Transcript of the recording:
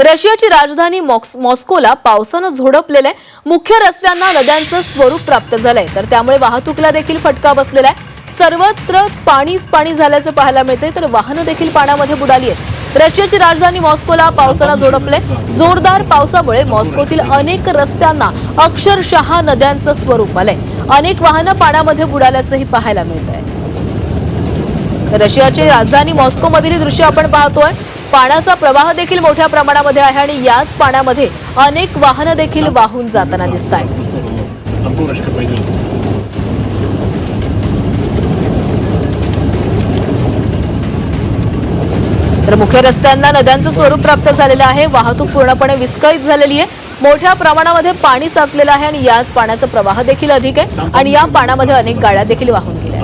रशियाची राजधानी मॉस्कोला पावसानं झोडपलेलं आहे. मुख्य रस्त्यांना नद्यांचं स्वरूप प्राप्त झालंय. तर त्यामुळे वाहतुकीला देखील फटका बसलेला आहे. सर्वत्रच पाणीच पाणी झाल्याचं पाहायला मिळतंय. तर वाहनं देखील पाण्यामध्ये बुडाली आहेत. रशियाची राजधानी मॉस्कोला पावसानं झोडपले जोरदार पावसामुळे मॉस्कोतील अनेक रस्त्यांना अक्षरशः नद्यांचं स्वरूप आलंय. अनेक वाहनं पाण्यामध्ये बुडाल्याचंही पाहायला मिळत आहे रशियाची राजधानी मॉस्कोमधील दृश्य आपण पाहतोय. पाण्याचा प्रवाह देखील मोठ्या प्रमाणामध्ये आहे आणि याच पाण्यामध्ये अनेक वाहनं देखील वाहून जाताना दिसत आहेत तर मुख्य रस्त्यांना नद्यांचं स्वरूप प्राप्त झालेलं आहे. वाहतूक पूर्णपणे विस्कळीत झालेली आहे. मोठ्या प्रमाणामध्ये पाणी साचलेलं आहे आणि याच पाण्याचा प्रवाह देखील अधिक आहे आणि या पाण्यामध्ये अनेक गाड्या देखील वाहून गेल्या